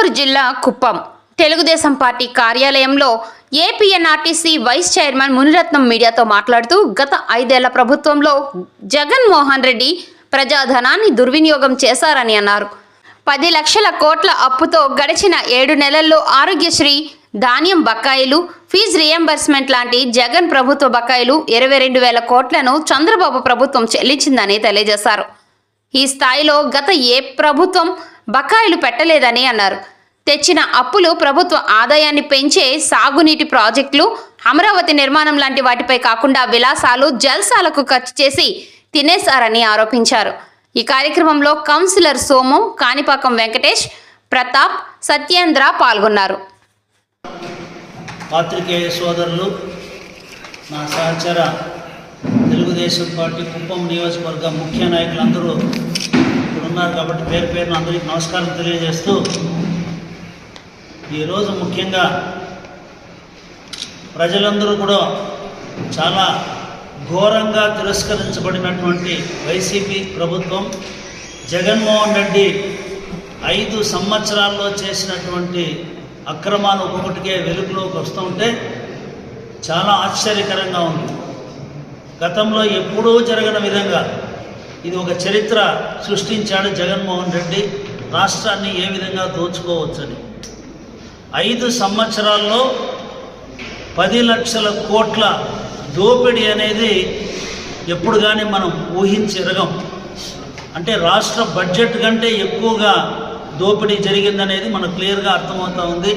గుంటూరు జిల్లా కుప్పం. తెలుగుదేశం పార్టీ కార్యాలయంలో ఏపీఎన్ఆర్టీసీ vice chairman Muniratnam మీడియాతో మాట్లాడుతూ గత ఐదేళ్ళ ప్రభుత్వంలో జగన్మోహన్ రెడ్డి ప్రజాధనాన్ని దుర్వినియోగం చేశారని అన్నారు. పది లక్షల కోట్ల అప్పుతో గడిచిన ఏడు నెలల్లో ఆరోగ్యశ్రీ ధాన్యం బకాయిలు ఫీజు రియంబర్స్మెంట్ లాంటి జగన్ ప్రభుత్వ బకాయిలు ఇరవై రెండు వేల కోట్లను చంద్రబాబు ప్రభుత్వం చెల్లించిందని తెలియజేశారు. ఈ స్థాయిలో గత ఏ ప్రభుత్వం బకాయిలు పెట్టలేదని అన్నారు. తెచ్చిన అప్పులు ప్రభుత్వ ఆదాయాన్ని పెంచే సాగునీటి ప్రాజెక్టులు అమరావతి నిర్మాణం లాంటి వాటిపై కాకుండా విలాసాలు జల్సాలకు ఖర్చు చేసి తినేశారని ఆరోపించారు. ఈ కార్యక్రమంలో కౌన్సిలర్ సోము కాణిపాకం వెంకటేష్ ప్రతాప్ సత్యేంద్ర పాల్గొన్నారు. పాత్రికేయ సోదరులు నా సహచర తెలుగుదేశం పార్టీ కుప్పం నియోజకవర్గ ముఖ్య నాయకులందరూ ఇక్కడ ఉన్నారు కాబట్టి పేరు పేరున అందరికీ నమస్కారం తెలియజేస్తూ ఈరోజు ముఖ్యంగా ప్రజలందరూ కూడా చాలా ఘోరంగా తిరస్కరించబడినటువంటి వైసీపీ ప్రభుత్వం జగన్మోహన్ రెడ్డి ఐదు సంవత్సరాల్లో చేసినటువంటి అక్రమాలు ఒక్కొక్కటికే వెలుగులోకి వస్తుంటే చాలా ఆశ్చర్యకరంగా ఉంది. గతంలో ఎప్పుడూ జరగని విధంగా ఇది ఒక చరిత్ర సృష్టించాడు జగన్మోహన్ రెడ్డి. రాష్ట్రాన్ని ఏ విధంగా దోచుకోవచ్చని. ఐదు సంవత్సరాల్లో పది లక్షల కోట్ల దోపిడీ అనేది ఎప్పుడు కానీ మనం ఊహించెరగం అంటే రాష్ట్ర బడ్జెట్ కంటే ఎక్కువగా దోపిడీ జరిగిందనేది మనకు క్లియర్గా అర్థమవుతూ ఉంది.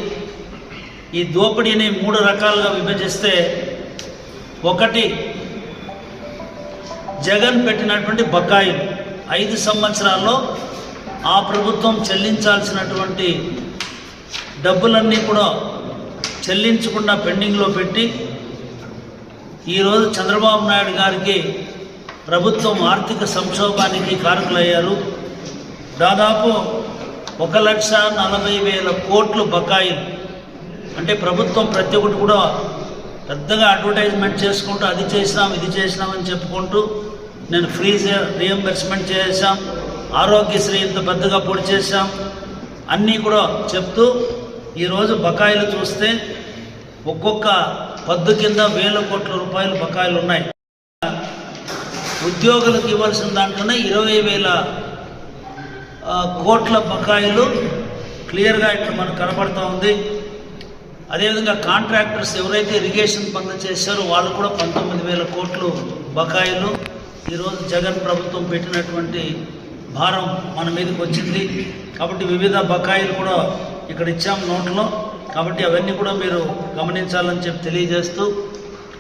ఈ దోపిడీని మూడు రకాలుగా విభజిస్తే ఒకటి జగన్ పెట్టినటువంటి బకాయిలు ఐదు సంవత్సరాల్లో ఆ ప్రభుత్వం చెల్లించాల్సినటువంటి డబ్బులన్నీ కూడా చెల్లించకుండా పెండింగ్లో పెట్టి ఈరోజు చంద్రబాబు నాయుడు గారికి ప్రభుత్వం ఆర్థిక సంక్షోభానికి కారకులయ్యారు. దాదాపు ఒక లక్ష నలభై వేల కోట్లు బకాయిలు. అంటే ప్రభుత్వం ప్రతి ఒక్కటి కూడా పెద్దగా అడ్వర్టైజ్మెంట్ చేసుకుంటూ అది చేసినాం ఇది చేసినామని చెప్పుకుంటూ నేను ఫ్రీజ్ రియంబర్స్మెంట్ చేశాం ఆరోగ్యశ్రీ ఇంత పెద్దగా పొడి చేశాం. అన్నీ కూడా చెప్తూ ఈరోజు బకాయిలు చూస్తే ఒక్కొక్క పద్దు కింద వేల కోట్ల రూపాయలు బకాయిలు ఉన్నాయి. ఉద్యోగులకు ఇవ్వాల్సిన దాంట్లోనే ఇరవై వేల కోట్ల బకాయిలు క్లియర్గా ఇట్లా మనకు కనబడుతూ ఉంది. అదేవిధంగా కాంట్రాక్టర్స్ ఎవరైతే ఇరిగేషన్ పనులు చేశారో వాళ్ళు కూడా పంతొమ్మిది వేల కోట్లు బకాయిలు ఈరోజు జగన్ ప్రభుత్వం పెట్టినటువంటి భారం మన మీదకి వచ్చింది. కాబట్టి వివిధ బకాయిలు కూడా ఇక్కడ ఇచ్చాం నోట్లో. కాబట్టి అవన్నీ కూడా మీరు గమనించాలని చెప్పి తెలియజేస్తూ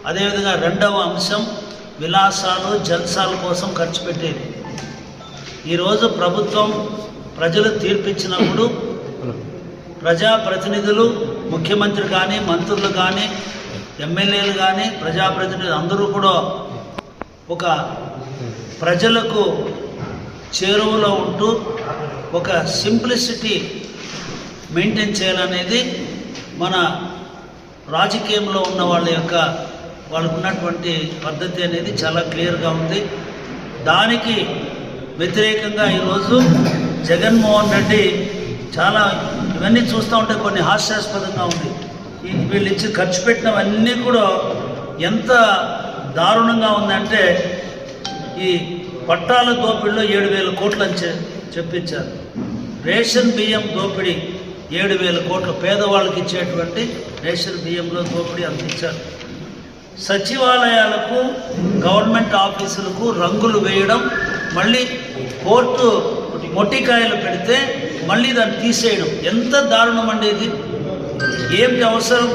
అదేవిధంగా రెండవ అంశం విలాసాలు జల్సాల కోసం ఖర్చు పెట్టేది. ఈరోజు ప్రభుత్వం ప్రజలు తీర్పిచ్చినప్పుడు ప్రజాప్రతినిధులు ముఖ్యమంత్రి కానీ మంత్రులు కానీ ఎమ్మెల్యేలు కానీ ప్రజాప్రతినిధులు అందరూ కూడా ఒక ప్రజలకు చేరువలో ఉంటూ ఒక సింప్లిసిటీ మెయింటైన్ చేయాలనేది మన రాజకీయంలో ఉన్న వాళ్ళ యొక్క వాళ్ళకు ఉన్నటువంటి పద్ధతి అనేది చాలా క్లియర్గా ఉంది. దానికి వ్యతిరేకంగా ఈరోజు జగన్మోహన్ రెడ్డి చాలా ఇవన్నీ చూస్తూ ఉంటే కొన్ని హాస్యాస్పదంగా ఉంది. వీళ్ళు ఇచ్చి ఖర్చు పెట్టినవన్నీ కూడా ఎంత దారుణంగా ఉందంటే ఈ పట్టాల దోపిడిలో ఏడు వేల కోట్లు అని చెప్పించారు. రేషన్ బియ్యం దోపిడీ ఏడు వేల కోట్లు పేదవాళ్ళకి ఇచ్చేటువంటి రేషన్ బియ్యంలో దోపిడీ అందించారు. సచివాలయాలకు గవర్నమెంట్ ఆఫీసులకు రంగులు వేయడం మళ్ళీ కోర్టు మొట్టికాయలు పెడితే మళ్ళీ దాన్ని తీసేయడం. ఎంత దారుణం అండి ఇది! ఏమిటి అవసరం?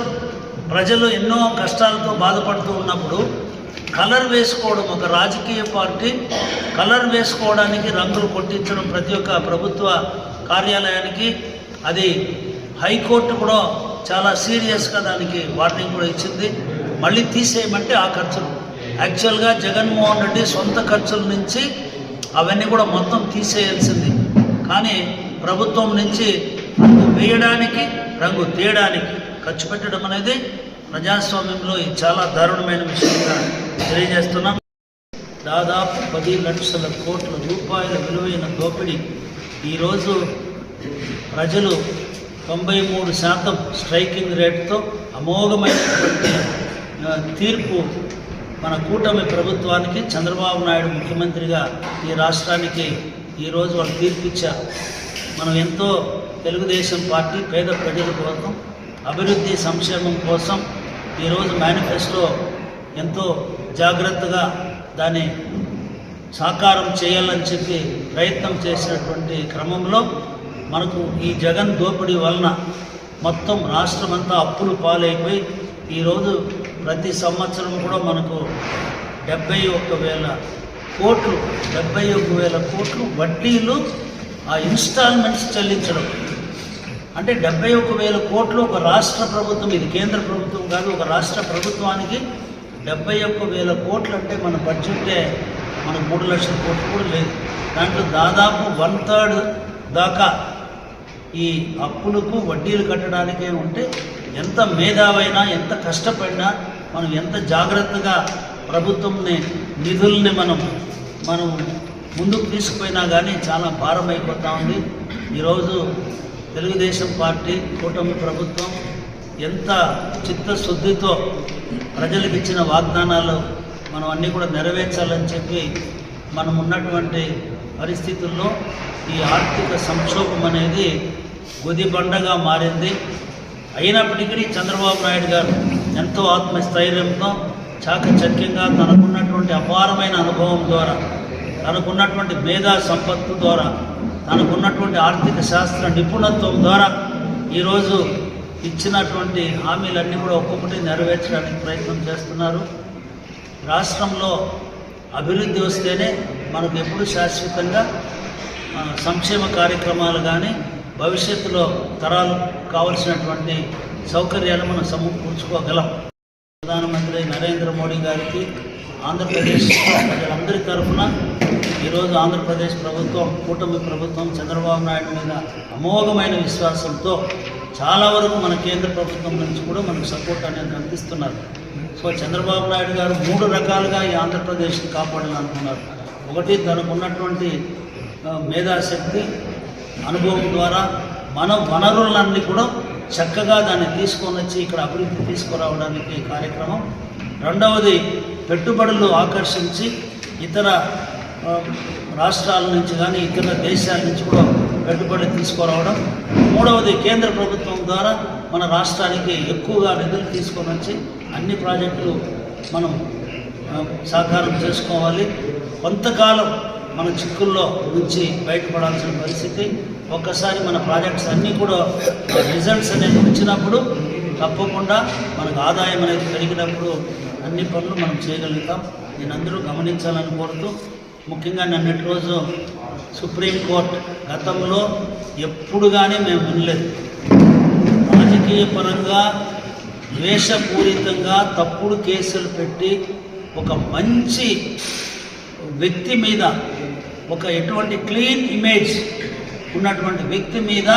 ప్రజలు ఎన్నో కష్టాలతో బాధపడుతూ ఉన్నప్పుడు కలర్ వేసుకోవడం ఒక రాజకీయ పార్టీ. కలర్ వేసుకోవడానికి రంగులు కొట్టించడం ప్రతి ఒక్క ప్రభుత్వ కార్యాలయానికి. అది హైకోర్టు కూడా చాలా సీరియస్గా దానికి వార్నింగ్ కూడా ఇచ్చింది. మళ్ళీ తీసేయమంటే ఆ ఖర్చులు. యాక్చువల్గా జగన్మోహన్ రెడ్డి సొంత ఖర్చుల నుంచి అవన్నీ కూడా మొత్తం తీసేయాల్సింది. కానీ ప్రభుత్వం నుంచి రంగు వేయడానికి రంగు తీయడానికి ఖర్చు పెట్టడం అనేది ప్రజాస్వామ్యంలో ఇది చాలా దారుణమైన విషయంగా తెలియజేస్తున్నాం. దాదాపు పది లక్షల కోట్ల రూపాయల విలువైన దోపిడీ ఈరోజు ప్రజలు తొంభై మూడు శాతం స్ట్రైకింగ్ రేట్తో అమోఘమైనటువంటి తీర్పు మన కూటమి ప్రభుత్వానికి చంద్రబాబు నాయుడు ముఖ్యమంత్రిగా ఈ రాష్ట్రానికి ఈరోజు వాళ్ళు తీర్పు ఇచ్చారు మనం ఎంతో తెలుగుదేశం పార్టీ పేద ప్రజల కోసం అభివృద్ధి సంక్షేమం కోసం ఈరోజు మేనిఫెస్టో ఎంతో జాగ్రత్తగా దాన్ని సాకారం చేయాలని చెప్పి ప్రయత్నం చేసినటువంటి క్రమంలో మనకు ఈ జగన్ దోపిడీ వలన మొత్తం రాష్ట్రమంతా అప్పులు పాలైపోయి ఈరోజు ప్రతి సంవత్సరం కూడా మనకు డెబ్బై ఒక్క వేల కోట్లు డెబ్బై ఒక్క వేల కోట్లు వడ్డీలు ఆ ఇన్స్టాల్మెంట్స్ చెల్లించడం. అంటే డెబ్బై ఒక వేల కోట్లు ఒక రాష్ట్ర ప్రభుత్వం ఇది కేంద్ర ప్రభుత్వం కాదు ఒక రాష్ట్ర ప్రభుత్వానికి డెబ్బై ఒక్క వేల కోట్లు అంటే మన బడ్జెటే మన మూడు లక్షల కోట్లు కూడా లేదు. దాంట్లో దాదాపు వన్ థర్డ్ దాకా ఈ అప్పులకు వడ్డీలు కట్టడానికే ఉంటే ఎంత మేధావైనా ఎంత కష్టపడినా మనం ఎంత జాగ్రత్తగా ప్రభుత్వంని నిధుల్ని మనం మనం ముందుకు తీసుకుపోయినా కానీ చాలా భారం ఉంది. ఈరోజు తెలుగుదేశం పార్టీ కూటమి ప్రభుత్వం ఎంత చిత్తశుద్ధితో ప్రజలకు ఇచ్చిన వాగ్దానాలు మనం అన్నీ కూడా నెరవేర్చాలని చెప్పి మనం ఉన్నటువంటి పరిస్థితుల్లో ఈ ఆర్థిక సంక్షోభం అనేది గుదిబండగా మారింది. అయినప్పటికీ చంద్రబాబు నాయుడు గారు ఎంతో ఆత్మస్థైర్యంతో చాకచక్యంగా తనకున్నటువంటి అపారమైన అనుభవం ద్వారా తనకున్నటువంటి మేధా సంపత్తు ద్వారా తనకున్నటువంటి ఆర్థిక శాస్త్ర నిపుణత్వం ద్వారా ఈరోజు ఇచ్చినటువంటి హామీలన్నీ కూడా ఒక్కొక్కటి నెరవేర్చడానికి ప్రయత్నం చేస్తున్నారు. రాష్ట్రంలో అభివృద్ధి వస్తేనే మనకు ఎప్పుడు శాశ్వతంగా సంక్షేమ కార్యక్రమాలు కానీ భవిష్యత్తులో తరాలు కావలసినటువంటి సౌకర్యాలు మనం సమకూర్చుకోగలం. ప్రధానమంత్రి నరేంద్ర మోడీ గారికి ఆంధ్రప్రదేశ్ ప్రజలందరి తరఫున ఈరోజు ఆంధ్రప్రదేశ్ ప్రభుత్వం కూటమి ప్రభుత్వం చంద్రబాబు నాయుడు మీద అమోఘమైన విశ్వాసంతో చాలా వరకు మన కేంద్ర ప్రభుత్వం నుంచి కూడా మనకు సపోర్ట్ అనేది అందిస్తున్నారు. సో చంద్రబాబు నాయుడు గారు మూడు రకాలుగా ఈ ఆంధ్రప్రదేశ్ని కాపాడాలనుకున్నారు. ఒకటి తనకు ఉన్నటువంటి మేధాశక్తి అనుభవం ద్వారా మన వనరులన్నీ కూడా చక్కగా దాన్ని తీసుకొని వచ్చి ఇక్కడ అభివృద్ధి తీసుకురావడానికి కార్యక్రమం రెండవది పెట్టుబడులు ఆకర్షించి ఇతర రాష్ట్రాల నుంచి కానీ ఇతర దేశాల నుంచి కూడా పెట్టుబడులు తీసుకురావడం. మూడవది కేంద్ర ప్రభుత్వం ద్వారా మన రాష్ట్రానికి ఎక్కువగా నిధులు తీసుకొని వచ్చి అన్ని ప్రాజెక్టులు మనం సాకారం చేసుకోవాలి. కొంతకాలం మన చిక్కుల్లో నుంచి బయటపడాల్సిన పరిస్థితి. ఒక్కసారి మన ప్రాజెక్ట్స్ అన్నీ కూడా రిజల్ట్స్ అనేది వచ్చినప్పుడు తప్పకుండా మనకు ఆదాయం అనేది పెరిగినప్పుడు అన్ని పనులు మనం చేయగలుగుతాం. నేను అందరూ గమనించాలని కోరుతూ ముఖ్యంగా నిన్నటి రోజు సుప్రీంకోర్టు గతంలో ఎప్పుడు కానీ మేము వినలేదు. రాజకీయ పరంగా ద్వేషపూరితంగా తప్పుడు కేసులు పెట్టి ఒక మంచి వ్యక్తి మీద ఒక ఎటువంటి క్లీన్ ఇమేజ్ ఉన్నటువంటి వ్యక్తి మీద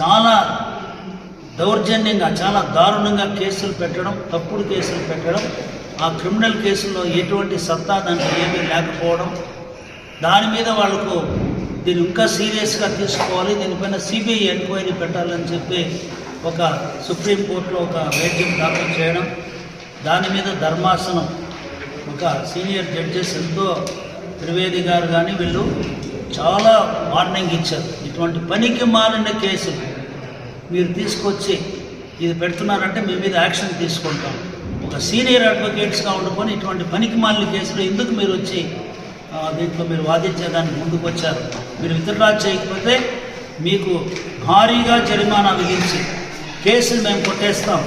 చాలా దౌర్జన్యంగా చాలా దారుణంగా కేసులు పెట్టడం తప్పుడు కేసులు పెట్టడం ఆ క్రిమినల్ కేసుల్లో ఎటువంటి సత్తా దానికి ఏమీ లేకపోవడం దాని మీద వాళ్ళకు దీన్ని ఇంకా సీరియస్గా తీసుకోవాలి దీనిపైన సిబిఐ ఎంక్వైరీ పెట్టాలని చెప్పి ఒక సుప్రీంకోర్టులో ఒక వేద్యం దాఖలు చేయడం దాని మీద ధర్మాసనం. ఒక సీనియర్ జడ్జెస్ ఎంతో త్రివేది గారు కానీ వీళ్ళు చాలా వార్నింగ్ ఇచ్చారు. ఇటువంటి పనికి మారిన కేసులు మీరు తీసుకొచ్చి ఇది పెడుతున్నారంటే మీ మీద యాక్షన్ తీసుకుంటాం. ఒక సీనియర్ అడ్వకేట్స్గా ఉండుకొని ఇటువంటి పనికి మాలిన కేసులు ఎందుకు మీరు వచ్చి దీంట్లో మీరు వాదించేదానికి ముందుకు వచ్చారు మీరు విత్డ్రా చేయకపోతే మీకు భారీగా జరిమానా విధించి కేసులు మేము కొట్టేస్తాం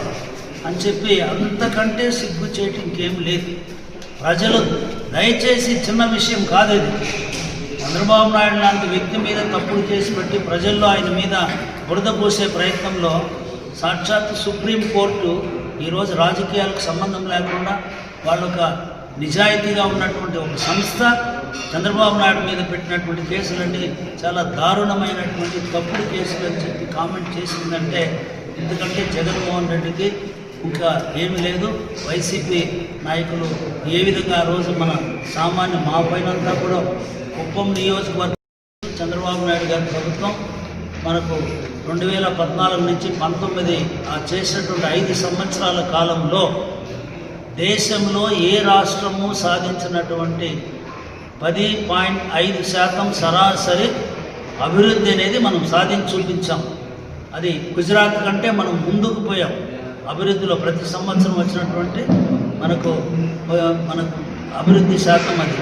అని చెప్పి అంతకంటే సిగ్గు చేయటం ఇంకేం లేదు. ప్రజలు దయచేసి చిన్న విషయం కాదు ఇది. చంద్రబాబు నాయుడు లాంటి వ్యక్తి మీద తప్పుడు కేసు పెట్టి ప్రజల్లో ఆయన మీద బురద పోసే ప్రయత్నంలో సాక్షాత్ సుప్రీంకోర్టు ఈరోజు రాజకీయాలకు సంబంధం లేకుండా వాళ్ళు ఒక నిజాయితీగా ఉన్నటువంటి ఒక సంస్థ చంద్రబాబు నాయుడు మీద పెట్టినటువంటి కేసులన్నీ చాలా దారుణమైనటువంటి తప్పుడు కేసులు అని చెప్పి కామెంట్ చేసిందంటే ఎందుకంటే జగన్మోహన్ రెడ్డికి ఇంకా ఏమీ లేదు. వైసీపీ నాయకులు ఏ విధంగా ఆ రోజు మన సామాన్య మా పైనంతా కూడా కుప్పం నియోజకవర్గం చంద్రబాబు నాయుడు గారి ప్రభుత్వం మనకు రెండు వేల పద్నాలుగు నుంచి పంతొమ్మిది ఆ చేసినటువంటి ఐదు సంవత్సరాల కాలంలో దేశంలో ఏ రాష్ట్రము సాధించినటువంటి పది పాయింట్ ఐదు శాతం సరాసరి అభివృద్ధి అనేది మనం సాధించి చూపించాం. అది గుజరాత్ కంటే మనం ముందుకు పోయాం. అభివృద్ధిలో ప్రతి సంవత్సరం వచ్చినటువంటి మనకు మనకు అభివృద్ధి శాతం అది.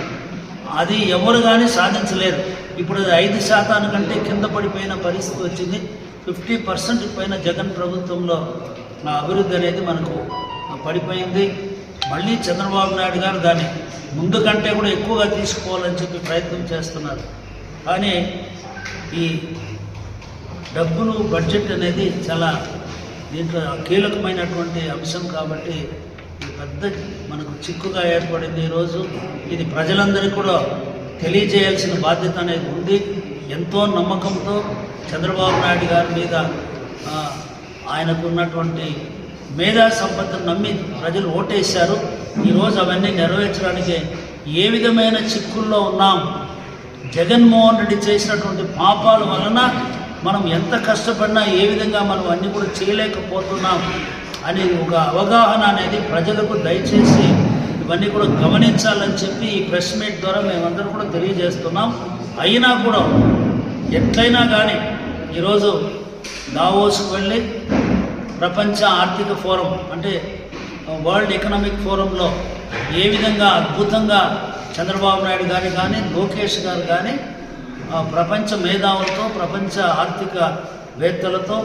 అది ఎవరు కానీ సాధించలేరు. ఇప్పుడు అది ఐదు శాతానికంటే కింద పడిపోయిన పరిస్థితి వచ్చింది. ఫిఫ్టీ పర్సెంట్ పైన జగన్ ప్రభుత్వంలో నా అభివృద్ధి అనేది మనకు పడిపోయింది. మళ్ళీ చంద్రబాబు నాయుడు గారు దాన్ని ముందు కంటే కూడా ఎక్కువగా తీసుకోవాలని చెప్పి ప్రయత్నం చేస్తున్నారు. కానీ ఈ డబ్బులు బడ్జెట్ అనేది చాలా దీంట్లో కీలకమైనటువంటి అంశం కాబట్టి పెద్ద మనకు చిక్కుగా ఏర్పడింది ఈరోజు ఇది ప్రజలందరికీ కూడా తెలియజేయాల్సిన బాధ్యత అనేది ఉంది. ఎంతో నమ్మకంతో చంద్రబాబు నాయుడు గారి మీద ఆయనకున్నటువంటి ఆయనకు ఉన్నటువంటి మేధా సంపత్తిని నమ్మి ప్రజలు ఓటేశారు. ఈరోజు అవన్నీ నెరవేర్చడానికి ఏ విధమైన చిక్కుల్లో ఉన్నాం? జగన్మోహన్ రెడ్డి చేసినటువంటి పాపాల వలన మనం ఎంత కష్టపడినా ఏ విధంగా మనం అన్ని కూడా చేయలేకపోతున్నాం అనే ఒక అవగాహన అనేది ప్రజలకు దయచేసి ఇవన్నీ కూడా గమనించాలని చెప్పి ఈ ప్రెస్ మీట్ ద్వారా మేమందరం కూడా తెలియజేస్తున్నాం. అయినా కూడా ఎట్లయినా కానీ ఈరోజు దావోస్కు వెళ్ళి ప్రపంచ ఆర్థిక ఫోరం అంటే వరల్డ్ ఎకనామిక్ ఫోరంలో ఏ విధంగా అద్భుతంగా చంద్రబాబు నాయుడు గారు కానీ లోకేష్ గారు కానీ ప్రపంచ మేధావులతో ప్రపంచ ఆర్థిక వేత్తలతో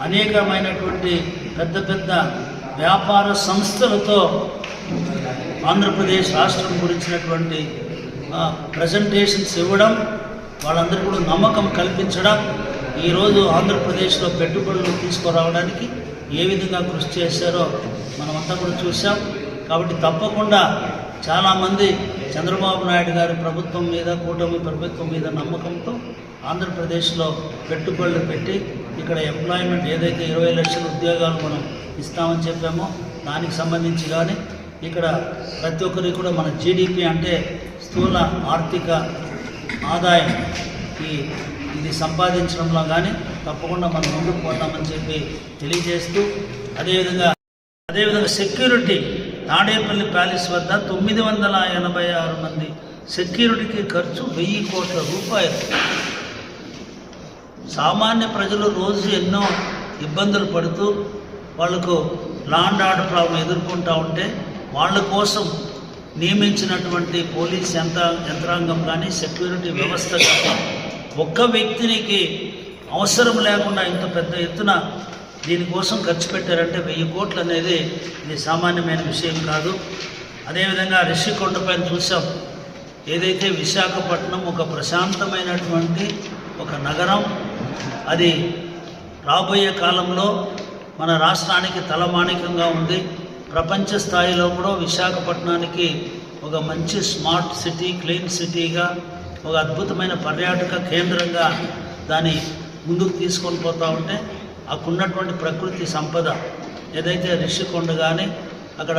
అనేకమైనటువంటి పెద్ద పెద్ద వ్యాపార సంస్థలతో ఆంధ్రప్రదేశ్ రాష్ట్రం గురించినటువంటి ప్రజెంటేషన్స్ ఇవ్వడం వాళ్ళందరూ కూడా నమ్మకం కల్పించడం ఈరోజు ఆంధ్రప్రదేశ్లో పెట్టుబడులు తీసుకురావడానికి ఏ విధంగా కృషి చేశారో మనమంతా కూడా చూసాం కాబట్టి తప్పకుండా చాలామంది చంద్రబాబు నాయుడు గారి ప్రభుత్వం మీద కూటమి ప్రభుత్వం మీద నమ్మకంతో ఆంధ్రప్రదేశ్లో పెట్టుబడులు పెట్టి ఇక్కడ ఎంప్లాయ్మెంట్ ఏదైతే ఇరవై లక్షల ఉద్యోగాలు మనం ఇస్తామని చెప్పామో దానికి సంబంధించి కానీ ఇక్కడ ప్రతి ఒక్కరికి కూడా మన జీడిపి అంటే స్థూల ఆర్థిక ఆదాయం. ఈ ఇది సంపాదించడంలో కానీ తప్పకుండా మనం ముందుకు పోతామని చెప్పి తెలియజేస్తూ అదేవిధంగా అదేవిధంగా సెక్యూరిటీ తాడేపల్లి ప్యాలెస్ వద్ద తొమ్మిది వందల ఎనభై ఆరు మంది సెక్యూరిటీకి ఖర్చు వెయ్యి కోట్ల రూపాయలు. సామాన్య ప్రజలు రోజు ఎన్నో ఇబ్బందులు పడుతూ వాళ్ళకు లాండ్ ఆర్డర్ ప్రాబ్లం ఎదుర్కొంటూ ఉంటే వాళ్ళ కోసం నియమించినటువంటి పోలీస్ యంత్ర యంత్రాంగం కానీ సెక్యూరిటీ వ్యవస్థ కానీ ఒక్క వ్యక్తినికి అవసరం లేకుండా ఇంత పెద్ద ఎత్తున దీనికోసం ఖర్చు పెట్టారంటే వెయ్యి కోట్లు అనేది ఇది సామాన్యమైన విషయం కాదు. అదేవిధంగా రిషికొండపైన చూసాం. ఏదైతే విశాఖపట్నం ఒక ప్రశాంతమైనటువంటి ఒక నగరం అది రాబోయే కాలంలో మన రాష్ట్రానికి తలమానికంగా ఉంది. ప్రపంచ స్థాయిలో కూడా విశాఖపట్నానికి ఒక మంచి స్మార్ట్ సిటీ క్లీన్ సిటీగా ఒక అద్భుతమైన పర్యాటక కేంద్రంగా దాన్ని ముందుకు తీసుకొని పోతూ ఉంటే అక్కడున్నటువంటి ప్రకృతి సంపద ఏదైతే రిషికొండ కానీ అక్కడ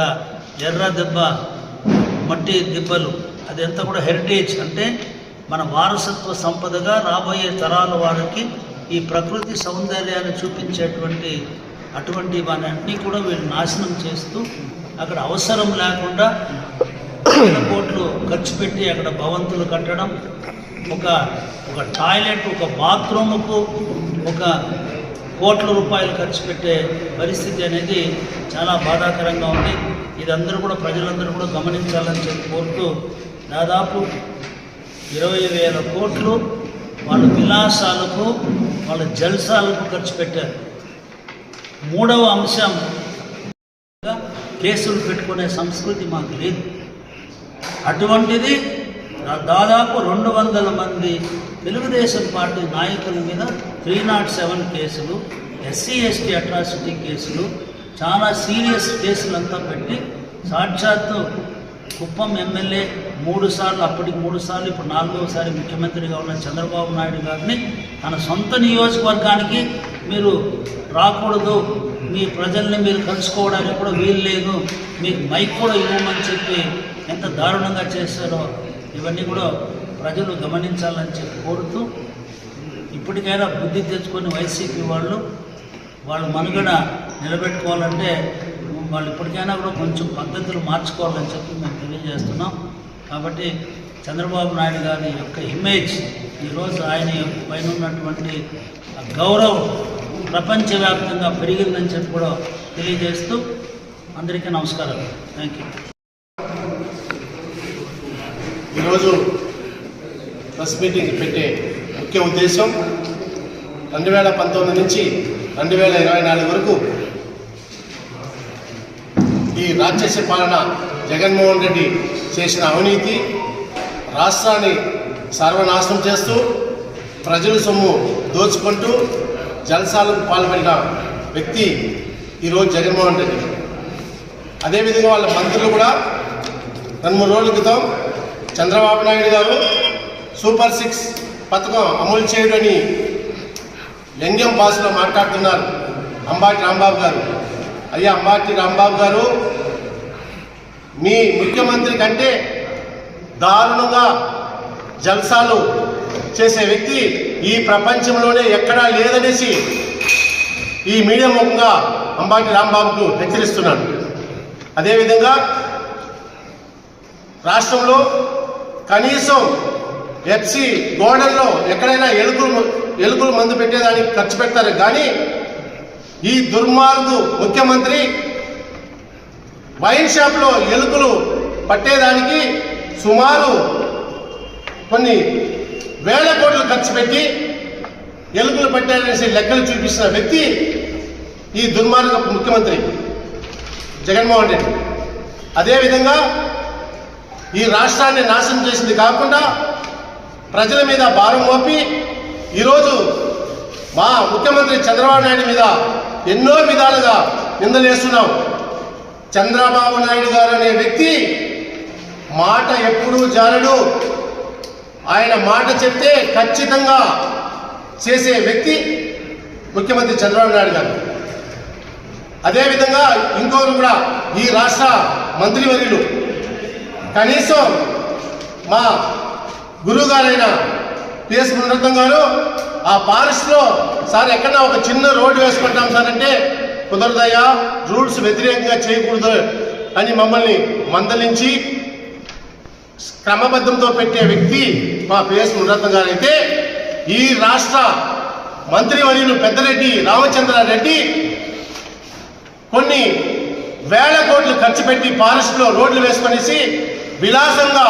ఎర్ర దెబ్బ మట్టి దిబ్బలు అదంతా కూడా హెరిటేజ్ అంటే మన వారసత్వ సంపదగా రాబోయే తరాల వారికి ఈ ప్రకృతి సౌందర్యాన్ని చూపించేటువంటి అటువంటి వాటన్ని కూడా వీళ్ళు నాశనం చేస్తూ అక్కడ అవసరం లేకుండా వేల కోట్లు ఖర్చు పెట్టి అక్కడ భవంతులు కట్టడం ఒక ఒక టాయిలెట్ ఒక బాత్రూముకు ఒక కోట్ల రూపాయలు ఖర్చు పెట్టే పరిస్థితి అనేది చాలా బాధాకరంగా ఉంది. ఇదందరూ కూడా ప్రజలందరూ కూడా గమనించాలని చెప్పి కోరుతూ దాదాపు ఇరవై వేల కోట్లు వాళ్ళ విలాసాలకు వాళ్ళ జల్సాలకు ఖర్చు పెట్టారు. మూడవ అంశం కేసులు పెట్టుకునే సంస్కృతి మాకు లేదు. అటువంటిది దాదాపు రెండు వందల మంది తెలుగుదేశం పార్టీ నాయకుల మీద త్రీ నాట్ సెవెన్ కేసులు ఎస్సీ ఎస్టీ అట్రాసిటీ కేసులు చాలా సీరియస్ కేసులంతా పెట్టి సాక్షాత్తు కుప్పం ఎమ్మెల్యే మూడు సార్లు అప్పటికి మూడు సార్లు ఇప్పుడు నాలుగవసారి ముఖ్యమంత్రిగా ఉన్న చంద్రబాబు నాయుడు గారిని తన సొంత నియోజకవర్గానికి మీరు రాకూడదు మీ ప్రజల్ని మీరు కలుసుకోవడానికి కూడా వీలు లేదు మీకు మైక్ కూడా ఇవ్వమని చెప్పి ఎంత దారుణంగా చేశారో ఇవన్నీ కూడా ప్రజలు గమనించాలని చెప్పి కోరుతూ ఇప్పటికైనా బుద్ధి తెచ్చుకొని వైసీపీ వాళ్ళు వాళ్ళ మనుగడ నిలబెట్టుకోవాలంటే వాళ్ళు ఇప్పటికైనా కూడా కొంచెం పద్ధతులు మార్చుకోవాలని చెప్పి మేము తెలియజేస్తున్నాం. కాబట్టి చంద్రబాబు నాయుడు గారి యొక్క ఇమేజ్ ఈరోజు ఆయన పైన ఉన్నటువంటి గౌరవం ప్రపంచవ్యాప్తంగా పెరిగిందని చెప్పి కూడా తెలియజేస్తూ అందరికీ నమస్కారం థ్యాంక్ యూ ఈరోజు ప్రెస్ మీటింగ్ పెట్టే ముఖ్య ఉద్దేశం రెండు వేల పంతొమ్మిది నుంచి రెండు వేల ఇరవై నాలుగు వరకు ఈ రాక్షస పాలన జగన్మోహన్ రెడ్డి చేసిన అవినీతి రాష్ట్రాన్ని సర్వనాశనం చేస్తూ ప్రజల సొమ్ము దోచుకుంటూ జలసాలకు పాల్పడిన వ్యక్తి ఈరోజు జగన్మోహన్ రెడ్డి. అదేవిధంగా వాళ్ళ మంత్రులు కూడా రెండు మూడు రోజుల క్రితం చంద్రబాబు నాయుడు గారు సూపర్ సిక్స్ పథకం అమలు చేయడని వ్యంగ్యం భాషలో మాట్లాడుతున్నారు అంబాటి రాంబాబు గారు. అయ్యా అంబాటి రాంబాబు గారు మీ ముఖ్యమంత్రి కంటే దారుణంగా జల్సాలు చేసే వ్యక్తి ఈ ప్రపంచంలోనే ఎక్కడా లేదనేసి ఈ మీడియా ముఖంగా అంబాటి రాంబాబుకు హెచ్చరిస్తున్నాను. అదేవిధంగా రాష్ట్రంలో కనీసం ఎఫ్సి గోడల్లో ఎక్కడైనా ఎలుకలు ఎలుకలు మందు పెట్టేదానికి ఖర్చు పెడతారు. కానీ ఈ దుర్మార్గు ముఖ్యమంత్రి వైన్ షాప్లో ఎలుకలు పట్టేదానికి సుమారు కొన్ని వేల కోట్లు ఖర్చు పెట్టి ఎలుకలు పట్టారనేసి లెక్కలు చూపిస్తున్న వ్యక్తి ఈ దుర్మార్గ ముఖ్యమంత్రి జగన్మోహన్ రెడ్డి. అదేవిధంగా ఈ రాష్ట్రాన్ని నాశనం చేసింది కాకుండా ప్రజల మీద భారం మోపి ఈరోజు మా ముఖ్యమంత్రి చంద్రబాబు నాయుడు మీద ఎన్నో విధాలుగా నిందలేస్తున్నాం. చంద్రబాబు నాయుడు గారు అనే వ్యక్తి మాట ఎప్పుడూ జారడు. ఆయన మాట చెప్తే ఖచ్చితంగా చేసే వ్యక్తి ముఖ్యమంత్రి చంద్రబాబు నాయుడు గారు. అదేవిధంగా ఇంకోరు కూడా ఈ రాష్ట్ర మంత్రివర్యులు కనీసం మా గురువు గారైన పిఎస్ మునరత్నం గారు ఆ పారిస్లో సార్ ఎక్కడన్నా ఒక చిన్న రోడ్డు వేసుకుంటాం సార్ అంటే కుదరదయ్యా రూల్స్ వ్యతిరేకంగా చేయకూడదు అని మమ్మల్ని మందలించి క్రమబద్ధంతో పెట్టే వ్యక్తి మా పిఎస్ మునరత్నం గారు. అయితే ఈ రాష్ట్ర మంత్రివర్యులు పెద్దరెడ్డి రామచంద్రారెడ్డి కొన్ని వేల కోట్లు ఖర్చు పెట్టి ఫారెస్ట్లో రోడ్లు వేసుకొనేసి విలాసంగా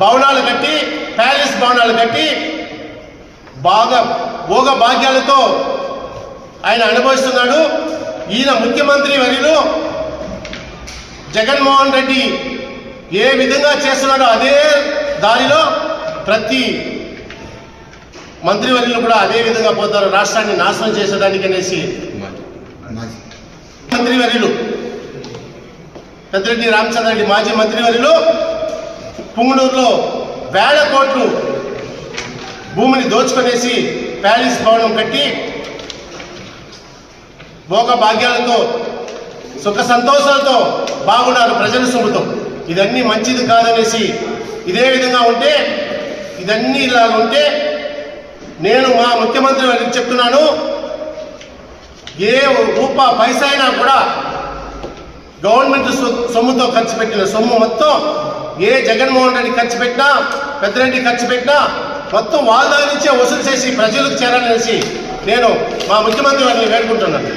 భవనాలు కట్టి ప్యాలెస్ భవనాలు కట్టి బాగా భోగ భాగ్యాలతో ఆయన అనుభవిస్తున్నాడు. ఈయన ముఖ్యమంత్రి వరిలో జగన్మోహన్ రెడ్డి ఏ విధంగా చేస్తున్నాడో అదే దారిలో ప్రతి మంత్రివర్యులు కూడా అదే విధంగా పోతారు. రాష్ట్రాన్ని నాశనం చేసేదానికి అనేసి. మంత్రివర్యులు పెద్దిరెడ్డి రామచంద్రరెడ్డి మాజీ మంత్రివర్యులు పుంగనూరులో వేల కోట్లు భూమిని దోచుకొనేసి ప్యాలెస్ భవనం కట్టి భోగ భాగ్యాలతో సుఖ సంతోషాలతో బాగున్నారు ప్రజల సొమ్ముతో. ఇదన్నీ మంచిది కాదనేసి ఇదే విధంగా ఉంటే ఇదన్నీ ఇలా ఉంటే నేను మా ముఖ్యమంత్రి వారికి చెప్తున్నాను ఏ రూపా పైసైనా అయినా కూడా గవర్నమెంట్ సొమ్ముతో ఖర్చు పెట్టిన సొమ్ము మొత్తం ఏ జగన్మోహన్ రెడ్డి ఖర్చు పెట్టినా పెద్దరెడ్డి ఖర్చు పెట్టినా మొత్తం వాళ్ళ దగ్గర నుంచే వసూలు చేసి ప్రజలకు చేరాలనేసి నేను మా ముఖ్యమంత్రి వారిని వేడుకుంటున్నాను.